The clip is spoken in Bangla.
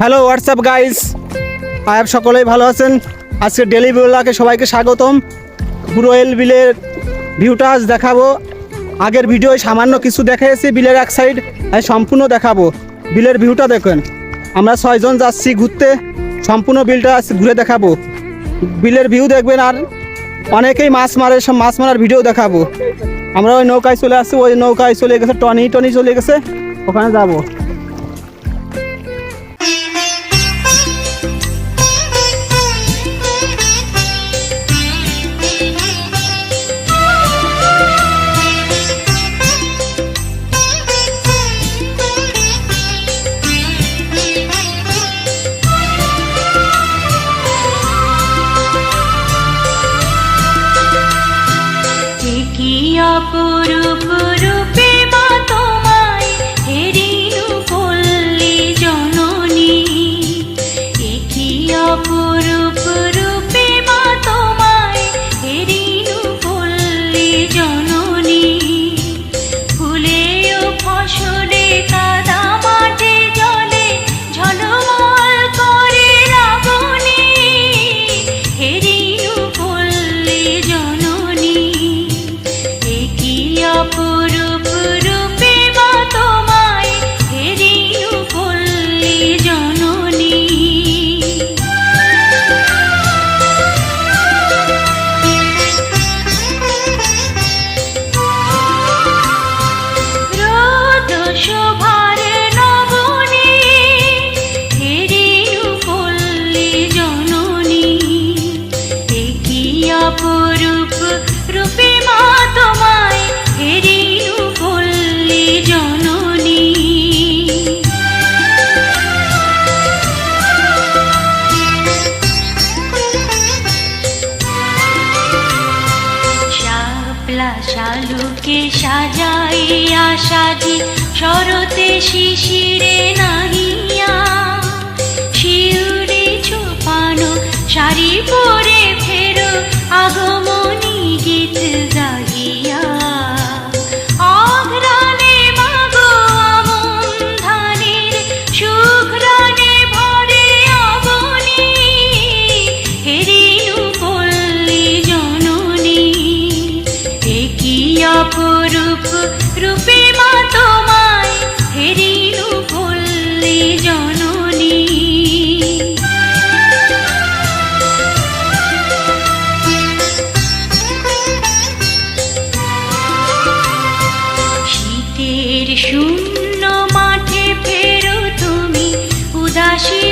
হ্যালো হোয়াটসঅ্যাপ গাইস আয়াব সকলেই ভালো আছেন। আজকে ডেলি বিউলাকে সবাইকে স্বাগতম। বুড়োয়েল বিলের ভিউটা আজ দেখাবো। আগের ভিডিওয় সামান্য কিছু দেখাইছি বিলের এক সাইড আজ সম্পূর্ণ দেখাবো। বিলের ভিউটা দেখেন। আমরা ছয়জন যাচ্ছি ঘুরতে। সম্পূর্ণ বিলটা ঘুরে দেখাবো। বিলের ভিউ দেখবেন আর অনেকেই মাছ মারে, সব মাছ মারার ভিডিও দেখাবো। আমরা ওই নৌকায় চলে আসছি, ওই নৌকায় চলে গেছে, টনি টনি চলে গেছে। ওখানে যাব। অপরূপ শালুকে সাজাইয়া সাজি শরতে শিশিরে নাহিয়া। শিউরে ছোপানো শাড়ি পরে ফেরো আগমনী অপরূপ রূপে মা তোমায় হেরিনু পল্লী জননী। শীতের শূন্য মাঠে ফেরো তুমি উদাসী